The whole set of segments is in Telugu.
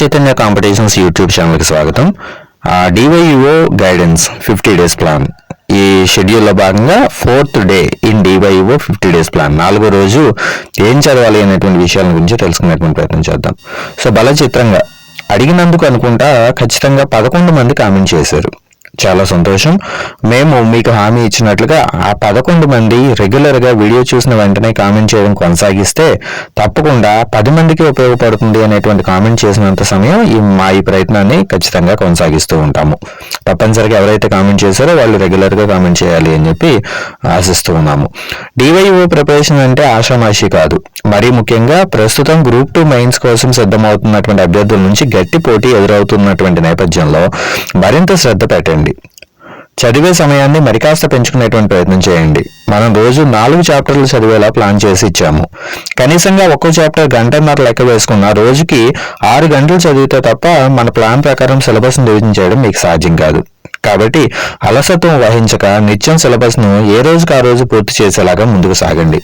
చైతన్య కాంపిటీషన్స్ యూట్యూబ్ ఛానల్కి స్వాగతం. DYO guidance fifty days plan ఈ షెడ్యూల్లో భాగంగా fourth day in DYO fifty days plan నాలుగో రోజు ఏం చదవాలి అనేటువంటి విషయాల గురించి తెలుసుకునేటువంటి ప్రయత్నం చేద్దాం. సో బల చిత్రంగా అడిగినందుకు అనుకుంటా ఖచ్చితంగా పదకొండు మంది కామెంట్ చేశారు. చాలా సంతోషం. మేము మీకు హామీ ఇచ్చినట్లుగా ఆ పదకొండు మంది రెగ్యులర్గా వీడియో చూసిన వెంటనే కామెంట్ చేయడం కొనసాగిస్తే తప్పకుండా పది మందికి ఉపయోగపడుతుంది అనేటువంటి కామెంట్ చేసినంత సమయం ఈ మా ఈ ప్రయత్నాన్ని ఖచ్చితంగా కొనసాగిస్తూ ఉంటాము. తప్పనిసరిగా ఎవరైతే కామెంట్ చేశారో వాళ్ళు రెగ్యులర్గా కామెంట్ చేయాలి అని చెప్పి ఆశిస్తూ ఉన్నాము. డివైఓ ప్రిపరేషన్ అంటే ఆషామాషి కాదు. మరీ ముఖ్యంగా ప్రస్తుతం గ్రూప్ టూ మెయిన్స్ కోసం సిద్ధమవుతున్నటువంటి అభ్యర్థుల నుంచి గట్టి పోటీ ఎదురవుతున్నటువంటి నేపథ్యంలో మరింత శ్రద్ధ పెట్టండి. చదివే సమయాన్ని మరికాస్త పెంచుకునేటువంటి ప్రయత్నం చేయండి. మనం రోజు నాలుగు చాప్టర్లు చదివేలా ప్లాన్ చేసి ఇచ్చాము. కనీసంగా ఒక్కో చాప్టర్ గంటన్నర లెక్క వేసుకున్న రోజుకి ఆరు గంటలు చదివితే తప్ప మన ప్లాన్ ప్రకారం సిలబస్ డివిజన్ చేయడం మీకు సాధ్యం కాదు. కాబట్టి అలసత్వం వహించక నిత్యం సిలబస్ను ఏ రోజుకి ఆ రోజు పూర్తి చేసేలాగా ముందుకు సాగండి.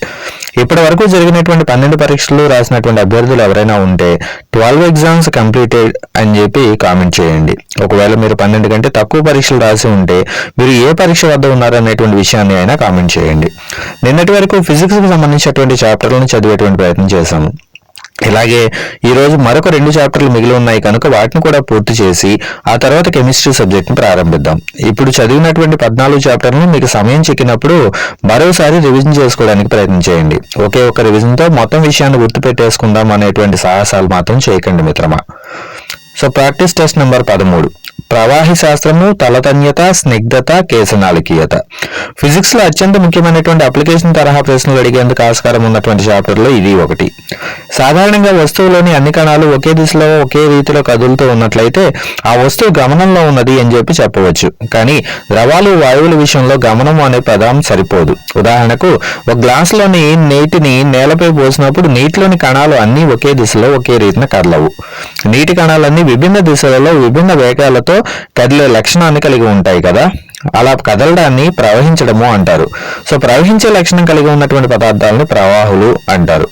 ఇప్పటి వరకు జరిగినటువంటి పన్నెండు పరీక్షలు రాసినటువంటి అభ్యర్థులు ఎవరైనా ఉంటే ట్వెల్వ్ ఎగ్జామ్స్ కంప్లీటెడ్ అని చెప్పి కామెంట్ చేయండి. ఒకవేళ మీరు పన్నెండు కంటే తక్కువ పరీక్షలు రాసి ఉంటే మీరు ఏ పరీక్ష వద్ద ఉన్నారనేటువంటి విషయాన్ని అయినా కామెంట్ చేయండి. నిన్నటి వరకు ఫిజిక్స్కి సంబంధించినటువంటి చాప్టర్లను చదివేటువంటి ప్రయత్నం చేశాము. ఇలాగే ఈరోజు మరొక రెండు చాప్టర్లు మిగిలి ఉన్నాయి కనుక వాటిని కూడా పూర్తి చేసి ఆ తర్వాత కెమిస్ట్రీ సబ్జెక్ట్ని ప్రారంభిద్దాం. ఇప్పుడు చదివినటువంటి పద్నాలుగు చాప్టర్లను మీకు సమయం చిక్కినప్పుడు మరోసారి రివిజన్ చేసుకోవడానికి ప్రయత్నం చేయండి. ఒకే ఒక రివిజన్తో మొత్తం విషయాన్ని గుర్తుపెట్టేసుకుందాం అనేటువంటి సాహసాలు మాత్రం చేయకండి మిత్రమా. సో ప్రాక్టీస్ టెస్ట్ నెంబర్ పదమూడు. ప్రవాహి శాస్త్రము తలతన్యత స్నిగ్ధత కేశనాళికీయత. ఫిజిక్స్లో అత్యంత ముఖ్యమైనటువంటి అప్లికేషన్ తరహా ప్రశ్నలు అడిగేందుకు ఆస్కారం ఉన్నటువంటి చాప్టర్లో ఇది ఒకటి. సాధారణంగా వస్తువులోని అన్ని కణాలు ఒకే దిశలో ఒకే రీతిలో కదులుతూ ఉన్నట్లయితే ఆ వస్తువు గమనంలో ఉన్నది అని చెప్పి చెప్పవచ్చు. కానీ ద్రవాలు వాయువుల విషయంలో గమనము అనే పదం సరిపోదు. ఉదాహరణకు ఒక గ్లాసులోని నీటిని నేలపై పోసినప్పుడు నీటిలోని కణాలు అన్నీ ఒకే దిశలో ఒకే రీతిన కదలవు. నీటి కణాలన్నీ విభిన్న దిశలలో విభిన్న వేగాలతో కదిలే లక్షణాన్ని కలిగి ఉంటాయి కదా? అలా కదలడాన్ని ప్రవహించడము అంటారు. సో ప్రవహించే లక్షణం కలిగి ఉన్నటువంటి పదార్థాలను ప్రవాహులు అంటారు.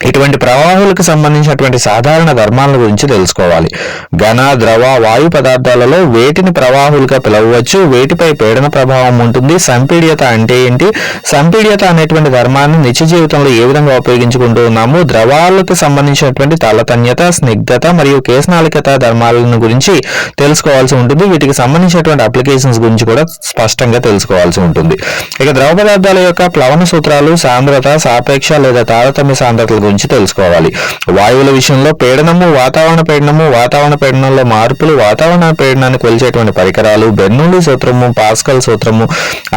ఇటువంటి ప్రవాహాలకు సంబంధించినటువంటి సాధారణ ధర్మాల గురించి తెలుసుకోవాలి. ఘన ద్రవ వాయు పదార్థాలలో వేటిని ప్రవాహులుగా పిలవవచ్చు? వేటిపై పీడన ప్రభావం ఉంటుంది? సంపీడ్యత అంటే ఏంటి? సంపీడ్యత అనేటువంటి ధర్మాన్ని నిత్య జీవితంలో ఏ విధంగా ఉపయోగించుకుంటూ ఉన్నాము? ద్రవాలకు సంబంధించినటువంటి తలతన్యత స్నిగ్ధత మరియు కేశనాలికత ధర్మాలను గురించి తెలుసుకోవాల్సి ఉంటుంది. వీటికి సంబంధించినటువంటి అప్లికేషన్స్ గురించి కూడా స్పష్టంగా తెలుసుకోవాల్సి ఉంటుంది. ఇక ద్రవ పదార్థాల యొక్క ప్లవన సూత్రాలు సాంద్రత సాపేక్ష లేదా తారతమ్య సాంద్రతల గురించి తెలుసుకోవాలి. వాయువుల విషయంలో పీడనము వాతావరణ పీడనము వాతావరణ పీడనంలో మార్పులు వాతావరణ పీడనాన్ని కొలిచేటువంటి పరికరాలు బెర్నూలి సూత్రము పాస్కల్ సూత్రము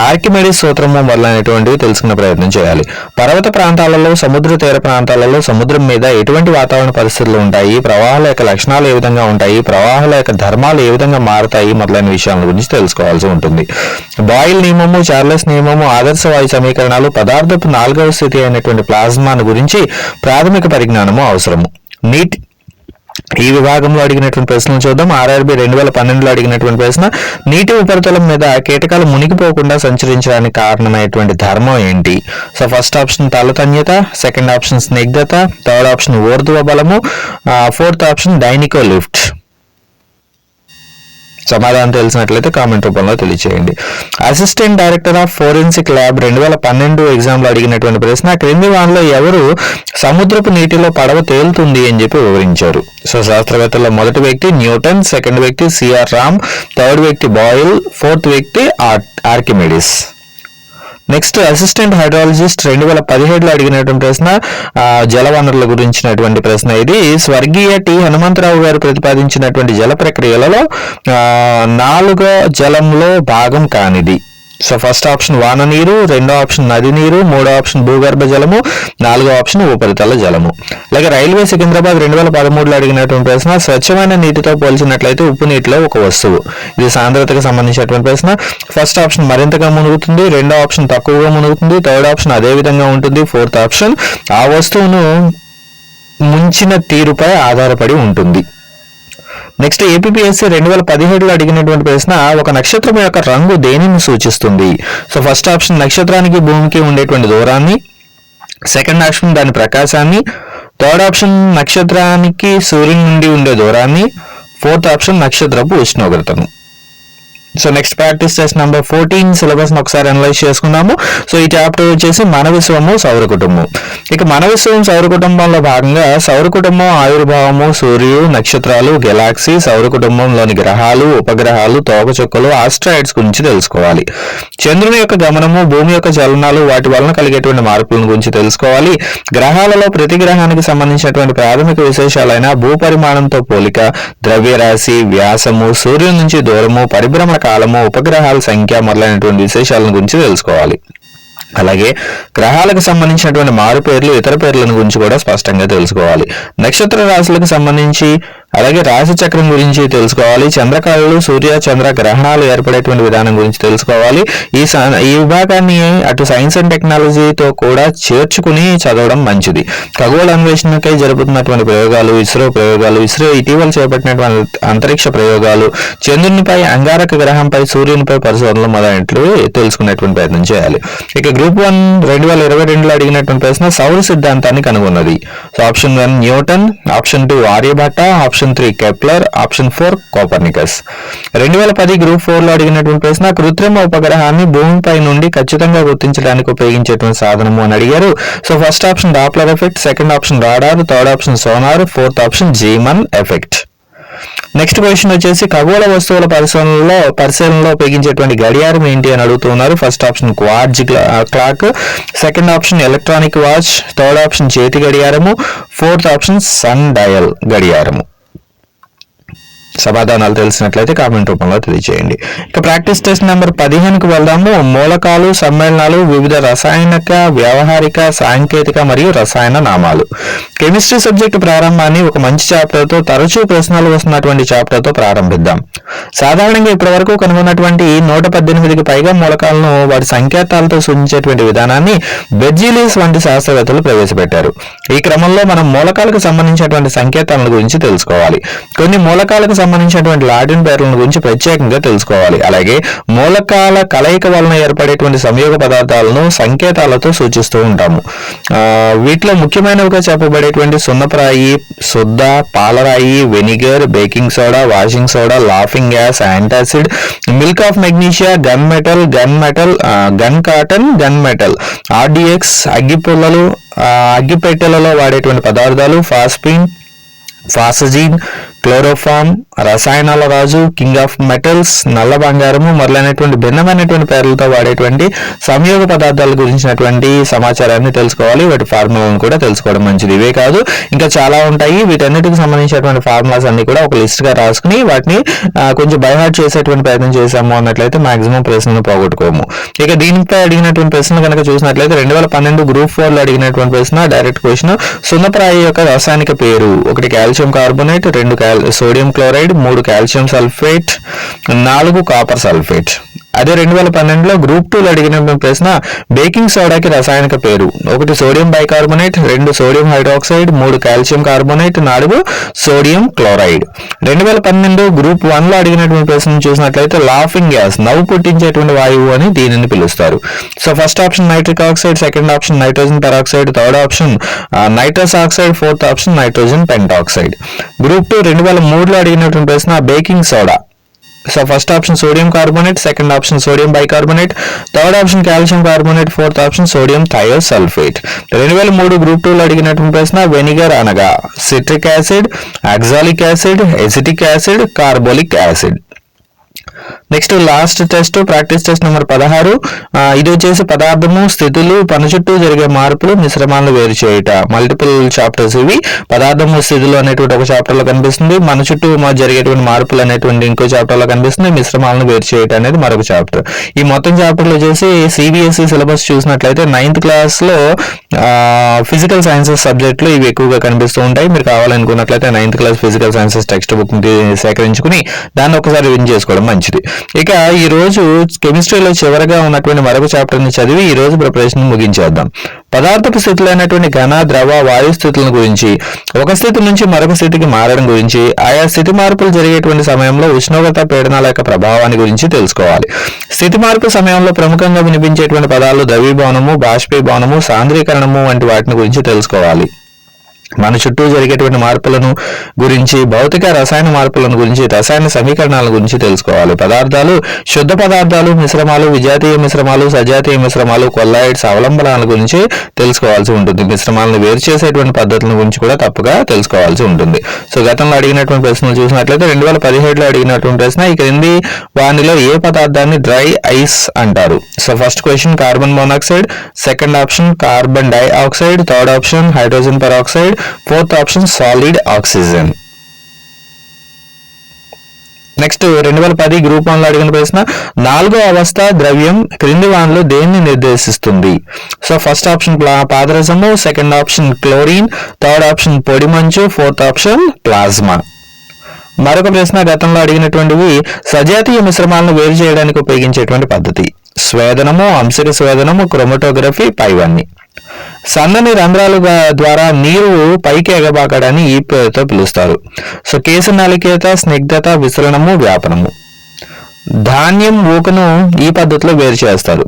ఆర్కిమెడిస్ సూత్రము మొదలైనటువంటివి తెలుసుకునే ప్రయత్నం చేయాలి. పర్వత ప్రాంతాలలో సముద్ర తీర ప్రాంతాలలో సముద్రం మీద ఎటువంటి వాతావరణ పరిస్థితులు ఉంటాయి? ప్రవాహాల యొక్క లక్షణాలు ఏ విధంగా ఉంటాయి? ప్రవాహాల యొక్క ధర్మాలు ఏ విధంగా మారుతాయి? మొదలైన విషయాల గురించి తెలుసుకోవాల్సి ఉంటుంది. బాయిల్ నియమము చార్లెస్ నియమము ఆదర్శ వాయు సమీకరణాలు పదార్థపు నాలుగవ స్థితి అయినటువంటి ప్లాస్మాను గురించి ప్రాథమిక పరిజ్ఞానము అవసరము. నీటి ఈ విభాగంలో అడిగినటువంటి ప్రశ్నలు చూద్దాం. ఆర్ఆర్బి రెండు వేల పన్నెండులో అడిగినటువంటి ప్రశ్న నీటి ఉపరితలం మీద కీటకాలు మునిగిపోకుండా సంచరించడానికి కారణమైనటువంటి ధర్మం ఏంటి? సో ఫస్ట్ ఆప్షన్ తలతన్యత సెకండ్ ఆప్షన్ స్నిగ్ధత థర్డ్ ఆప్షన్ ఊర్ధ్వ బలము ఫోర్త్ ఆప్షన్ డైనికో లిఫ్ట్ సమాధానం తెలిసినట్లయితే కామెంట్ రూపంలో తెలియచేయండి. Assistant director of forensic lab రెండు వేల పన్నెండు ఎగ్జామ్లో అడిగినటువంటి ప్రశ్న క్రింది వానలో ఎవరు సముద్రపు నీటిలో పడవ తేలుతుంది? అని చెప్పి వివరించారు. సో శాస్త్రవేత్తల్లో మొదటి వ్యక్తి న్యూటన్ సెకండ్ వ్యక్తి సిఆర్ రామ్ థర్డ్ వ్యక్తి బాయిల్ ఫోర్త్ వ్యక్తి ఆర్కిమెడిస్. నెక్స్ట్ అసిస్టెంట్ హైడ్రాలజిస్ట్ రెండు వేల పదిహేడులో అడిగినటువంటి ప్రశ్న జలవనరుల గురించినటువంటి ప్రశ్న ఇది. స్వర్గీయ టి. హనుమంతరావు గారు ప్రతిపాదించినటువంటి జల ప్రక్రియలలో నాలుగో జలంలో భాగం కానిది. సో ఫస్ట్ ఆప్షన్ వాన నీరు రెండో ఆప్షన్ నది నీరు మూడో ఆప్షన్ భూగర్భ జలము నాలుగో ఆప్షన్ ఉపరితల జలము. అలాగే రైల్వే సికింద్రాబాద్ రెండు వేల పదమూడులో అడిగినటువంటి ప్రశ్న స్వచ్ఛమైన నీటితో పోల్చినట్లయితే ఉప్పు నీటిలో ఒక వస్తువు. ఇది సాంద్రతకు సంబంధించినటువంటి ప్రశ్న. ఫస్ట్ ఆప్షన్ మరింతగా మునుగుతుంది. రెండో ఆప్షన్ తక్కువగా మునుగుతుంది. థర్డ్ ఆప్షన్ అదే విధంగా ఉంటుంది. ఫోర్త్ ఆప్షన్ ఆ వస్తువును ముంచిన తీరుపై ఆధారపడి ఉంటుంది. నెక్స్ట్ ఏపీఎస్సీ రెండు వేల పదిహేడులో అడిగినటువంటి ప్రశ్న ఒక నక్షత్రం యొక్క రంగు దేనిని సూచిస్తుంది? సో ఫస్ట్ ఆప్షన్ నక్షత్రానికి భూమికి ఉండేటువంటి దూరాన్ని. సెకండ్ ఆప్షన్ దాని ప్రకాశాన్ని. థర్డ్ ఆప్షన్ నక్షత్రానికి సూర్యుని నుండి ఉండే దూరాన్ని. ఫోర్త్ ఆప్షన్ నక్షత్రపు ఉష్ణోగ్రతను. So next practice test number fourteen syllabus ఒకసారి అనలైజ్ చేసుకుందాము. సో ఈ చాప్టర్ వచ్చేసి మన విశ్వము సౌర కుటుంబం. ఇక మన విశ్వం సౌర కుటుంబంలో భాగంగా సౌర కుటుంబం ఆవిర్భావము సూర్యుడు నక్షత్రాలు గెలాక్సీ సౌర కుటుంబంలోని గ్రహాలు ఉపగ్రహాలు తోకచుక్కలు ఆస్ట్రాయిడ్స్ గురించి తెలుసుకోవాలి. చంద్రుని యొక్క గమనము భూమి యొక్క చలనాలు వాటి వలన కలిగేటువంటి మార్పులను గురించి తెలుసుకోవాలి. గ్రహాలలో ప్రతి గ్రహానికి సంబంధించినటువంటి ప్రాథమిక విశేషాలైన భూపరిమాణంతో పోలిక ద్రవ్యరాశి వ్యాసము సూర్యుని నుంచి దూరము పరిభ్రమణ కాలము ఉపగ్రహాల సంఖ్య మొదలైనటువంటి విశేషాలను గురించి తెలుసుకోవాలి. అలాగే గ్రహాలకు సంబంధించినటువంటి మారు పేర్లు ఇతర పేర్లను గురించి కూడా స్పష్టంగా తెలుసుకోవాలి. నక్షత్ర రాశులకు సంబంధించి అలాగే రాశి చక్రం గురించి తెలుసుకోవాలి. చంద్రకాలు సూర్య చంద్ర గ్రహణాలు ఏర్పడేటువంటి విధానం గురించి తెలుసుకోవాలి. ఈ స- ఈ విభాగాన్ని అటు సైన్స్ అండ్ టెక్నాలజీతో కూడా చేర్చుకుని చదవడం మంచిది. ఖగోళ అన్వేషణకై జరుపుతున్నటువంటి ప్రయోగాలు ఇస్రో ప్రయోగాలు ఇస్రో ఇటీవల చేపట్టినటువంటి అంతరిక్ష ప్రయోగాలు చంద్రునిపై అంగారక గ్రహంపై సూర్యునిపై పరిశోధనలు మొదలైనట్లు తెలుసుకునేటువంటి ప్రయత్నం చేయాలి. ఇక గ్రూప్ వన్ రెండు వేల ఇరవై రెండులో అడిగినటువంటి ప్రశ్న సౌర సిద్ధాంతాన్ని కనుగొన్నది. So option one Newton option two Aryabhata option three Kepler option four Copernicus రెండు వేల పది గ్రూప్ ఫోర్లో అడిగినటువంటి ప్రశ్న కృత్రిమ ఉపగ్రహాన్ని భూమిపై నుండి ఖచ్చితంగా గుర్తించడానికి ఉపయోగించేటువంటి సాధనము అని అడిగారు. So first option Doppler effect second option radar third option sonar fourth option Zeeman effect next question వచ్చేసి ఖగోళ వస్తువుల పరిశీలనలో పరిశీలనలో ఉపయోగించేటువంటి గడియారం ఏంటి అని అడుగుతున్నారు. First option quartz clock second option electronic watch third option చేతి గడియారము. ఫోర్త్ ఆప్షన్ సన్ డయల్ గడియారము. సమాధానాలు తెలిసినట్లయితే కామెంట్ రూపంలో తెలియజేయండి. ఇక ప్రాక్టీస్ టెస్ట్ నెంబర్ పదిహేనుకు వెళ్దాము. మూలకాలు సమ్మేళనాలు వివిధ రసాయనిక వ్యవహారిక సాంకేతిక మరియు రసాయన నామాలు. కెమిస్ట్రీ సబ్జెక్ట్ ప్రారంభాన్ని ఒక మంచి చాప్టర్తో తరచూ ప్రశ్నలు వస్తున్నటువంటి చాప్టర్తో ప్రారంభిద్దాం. సాధారణంగా ఇప్పటివరకు కనుగొన్నటువంటి నూట పద్దెనిమిదికి పైగా మూలకాలను వాటి సంకేతాలతో సూచించేటువంటి విధానాన్ని బెర్జీలియస్ వంటి శాస్త్రవేత్తలు ప్రవేశపెట్టారు. ఈ క్రమంలో మనం మూలకాలకు సంబంధించినటువంటి సంకేతాల గురించి తెలుసుకోవాలి. కొన్ని మూలకాలకు సంబంధించినటువంటి లాటిన్ పేర్లను గురించి ప్రత్యేకంగా తెలుసుకోవాలి. అలాగే మూలకాల కలయిక వలన ఏర్పడేటువంటి సంయోగ పదార్థాలను సంకేతాలతో సూచిస్తూ ఉంటాము. వీటిలో ముఖ్యమైనవిగా ఉండేటువంటి సున్నప్రాయి శుద్ధ పాలరాయి vinegar baking soda washing soda laughing gas antacid milk of magnesia gun metal gun metal gun cotton gun metal. RDX అగ్గిపుల్లలు అగ్గిపెట్టెలలో వాడేటువంటి పదార్థాలు ఫాస్పిన్ ఫాసజిన్ క్లోరోఫామ్ రసాయనాల రాజు కింగ్ ఆఫ్ మెటల్స్ నల్ల బంగారము మొదలైనటువంటి భిన్నమైనటువంటి పేర్లతో వాడేటువంటి సంయోగ పదార్థాల గురించినటువంటి సమాచారాన్ని తెలుసుకోవాలి. వాటి ఫార్ములాలను కూడా తెలుసుకోవడం మంచిది. ఇవే కాదు ఇంకా చాలా ఉంటాయి. వీటన్నిటికి సంబంధించినటువంటి ఫార్ములాస్ అన్ని కూడా ఒక లిస్ట్గా రాసుకుని వాటిని కొంచెం బైహార్ట్ చేసేటువంటి ప్రయత్నం చేశాము అన్నట్లయితే మాక్సిమం ప్రశ్నలు పోగొట్టుకోము. ఇక దీనిపై అడిగినటువంటి ప్రశ్న కనుక చూసినట్లయితే రెండు వేల పన్నెండు గ్రూప్ ఫోర్లో అడిగినటువంటి ప్రశ్న డైరెక్ట్ క్వశ్చన్ సున్నప్రాయ యొక్క రసాయనిక పేరు ఒకటి కాల్షియం కార్బోనేట్ రెండు సోడియం క్లోరైడ్ మూడు కాల్షియం సల్ఫేట్ నాలుగు కాపర్ సల్ఫేట్. అదే రెండు వేల పన్నెండులో గ్రూప్ టూలో అడిగిన ప్రశ్న బేకింగ్ సోడాకి రసాయనిక పేరు. ఒకటి సోడియం బైకార్బోనేట్ రెండు సోడియం హైడ్రాక్సైడ్ మూడు కాల్షియం కార్బోనేట్ నాలుగు సోడియం క్లోరైడ్. రెండు వేల పన్నెండు గ్రూప్ వన్లో అడిగినటువంటి ప్రశ్న చూసినట్లయితే లాఫింగ్ గ్యాస్ నవ్వు పుట్టించేటువంటి వాయువు అని దీనిని పిలుస్తారు. So first option nitric oxide second option nitrogen peroxide third option nitrous oxide fourth option nitrogen pentoxide group two రెండు వేల మూడులో అడిగినటువంటి ప్రశ్న baking soda. So first option sodium carbonate second option sodium bicarbonate third option calcium carbonate fourth option sodium thiosulphate రెండు వేల మూడు గ్రూప్ టూలో అడిగినటువంటి ప్రశ్న వెనిగర్ అనగా citric acid oxalic acid acetic acid carbolic acid next last test practice test number పదహారు. ఇది వచ్చేసి పదార్థము స్థితులు పని చుట్టూ జరిగే మార్పులు మిశ్రమాలను వేరు చేయుట. మల్టిపుల్ చాప్టర్స్ ఇవి. పదార్థము స్థితులు అనేటువంటి ఒక చాప్టర్లో కనిపిస్తుంది. మన చుట్టూ మా జరిగేటువంటి మార్పులు అనేటువంటి ఇంకో చాప్టర్లో కనిపిస్తుంది. మిశ్రమాలను వేరు చేయటం అనేది మరొక చాప్టర్ ఈ మొత్తం చాప్టర్లు వచ్చేసి సిబిఎస్ఈ సిలబస్ చూసినట్లయితే నైన్త్ క్లాస్లో ఫిజికల్ సైన్సెస్ సబ్జెక్టులు ఇవి ఎక్కువగా కనిపిస్తూ ఉంటాయి. మీరు కావాలనుకున్నట్లయితే ninth class physical sciences textbook సేకరించుకుని దాన్ని ఒకసారి విన్ చేసుకోవడం మంచిది. ఇక ఈ రోజు కెమిస్ట్రీలో చివరగా ఉన్నటువంటి మరొక చాప్టర్ని చదివి ఈ రోజు ప్రిపరేషన్ ముగించేద్దాం. పదార్థపు స్థితులైనటువంటి ఘన ద్రవ వాయు స్థితులను గురించి ఒక స్థితి నుంచి మరొక స్థితికి మారడం గురించి ఆయా స్థితి మార్పులు జరిగేటువంటి సమయంలో ఉష్ణోగ్రత పీడనాల యొక్క ప్రభావాన్ని గురించి తెలుసుకోవాలి. స్థితి మార్పు సమయంలో ప్రముఖంగా వినిపించేటువంటి పదాలు ద్రవీభవనము బాష్పీభవనము సాంద్రీకరణము వంటి వాటిని గురించి తెలుసుకోవాలి. మన చుట్టూ జరిగేటువంటి మార్పులను గురించి భౌతిక రసాయన మార్పులను గురించి రసాయన సమీకరణాల గురించి తెలుసుకోవాలి. పదార్థాలు శుద్ధ పదార్థాలు మిశ్రమాలు విజాతీయ మిశ్రమాలు సజాతీయ మిశ్రమాలు కొల్లాయిడ్స్ అవలంబనాల గురించి తెలుసుకోవాల్సి ఉంటుంది. మిశ్రమాలను వేరు చేసేటువంటి పద్ధతుల గురించి కూడా తప్పుగా తెలుసుకోవాల్సి ఉంటుంది. సో గతంలో అడిగినటువంటి ప్రశ్నలు చూసినట్లయితే రెండు వేల పదిహేడులో అడిగినటువంటి ప్రశ్న ఈ క్రింది వానిలో ఏ పదార్థాన్ని డ్రై ఐస్ అంటారు? So first question carbon monoxide. Second option carbon dioxide. Third option hydrogen peroxide. Fourth option solid oxygen next రెండు వేల పది గ్రూప్ వన్లో అడిగిన ప్రశ్న నాలుగో అవస్థ ద్రవ్యం క్రింది వానలో దేన్ని నిర్దేశిస్తుంది? So first option పాదరసము second option chlorine third option పొడి మంచు ఫోర్త్ ఆప్షన్ ప్లాజ్మా మరొక ప్రశ్న గతంలో అడిగినటువంటివి సజాతీయ మిశ్రమాలను వేరు చేయడానికి ఉపయోగించేటువంటి పద్ధతి. స్వేదనము అంశక స్వేదనము క్రోమటోగ్రఫీ పైవన్నీ. సన్నని రంధ్రాల ద్వారా నీరు పైకి ఎగబాకడాన్ని ఈ పేరుతో పిలుస్తారు. సో కేసు నలికేత స్నిగ్ధత విసరణము వ్యాపనము. ధాన్యం ఊకను ఈ పద్ధతిలో వేరు చేస్తారు.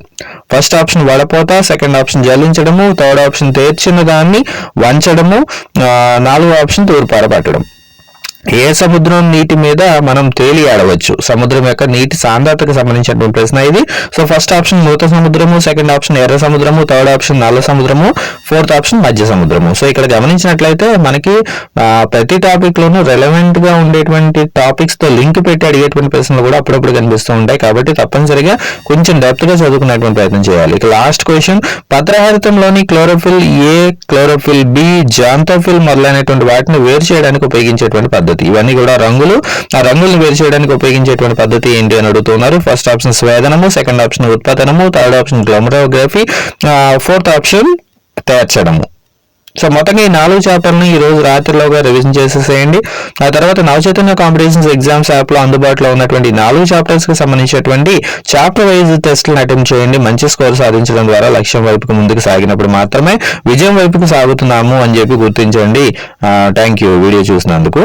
ఫస్ట్ ఆప్షన్ వడపోత సెకండ్ ఆప్షన్ జల్లించడము థర్డ్ ఆప్షన్ తేర్చిన దాన్ని వంచడము నాలుగో ఆప్షన్ తూర్పార పట్టడం ఏ సముద్రం నీటి మీద మనం తేలి ఆడవచ్చు? సముద్రం యొక్క నీటి సాంద్రతకు సంబంధించినటువంటి ప్రశ్న ఇది. సో ఫస్ట్ ఆప్షన్ మూత సముద్రము సెకండ్ ఆప్షన్ ఎర్ర సముద్రము థర్డ్ ఆప్షన్ నల్ల సముద్రము ఫోర్త్ ఆప్షన్ మధ్య సముద్రము. సో ఇక్కడ గమనించినట్లయితే మనకి ప్రతి టాపిక్ లోనూ రెలవెంట్గా ఉండేటువంటి టాపిక్స్తో లింక్ పెట్టి అడిగేటువంటి ప్రశ్నలు కూడా అప్పుడప్పుడు కనిపిస్తూ ఉంటాయి. కాబట్టి తప్పనిసరిగా కొంచెం డెప్త్గా చదువుకునేటువంటి ప్రయత్నం చేయాలి. ఇక last question పత్రహరితంలోని chlorophyll A chlorophyll B xanthophyll మొదలైనటువంటి వాటిని వేరు చేయడానికి ఉపయోగించేటువంటి పద్ధతి ఇవన్నీ కూడా రంగులు. ఆ రంగులను వేరు చేయడానికి ఉపయోగించేటువంటి పద్ధతి ఏంటి అని అడుగుతున్నారు. ఫస్ట్ ఆప్షన్ స్వేదనము second option ఉత్పాదనము third option chromatography fourth option తేర్చడము. So మొత్తంగా ఈ నాలుగు చాప్టర్ని ఈ రోజు రాత్రిలోగా రివిజన్ చేసేసేయండి. ఆ తర్వాత నవచైతన్య కాంపిటీషన్స్ ఎగ్జామ్స్ యాప్లో అందుబాటులో ఉన్నటువంటి నాలుగు చాప్టర్స్కి సంబంధించినటువంటి చాప్టర్ వైజ్ టెస్ట్లను అటెంప్ట్ చేయండి. మంచి స్కోర్ సాధించడం ద్వారా లక్ష్యం వైపుకు ముందుకు సాగినప్పుడు మాత్రమే విజయం వైపుకు సాగుతున్నాము అని చెప్పి గుర్తించండి. థ్యాంక్ యూ వీడియో చూసినందుకు.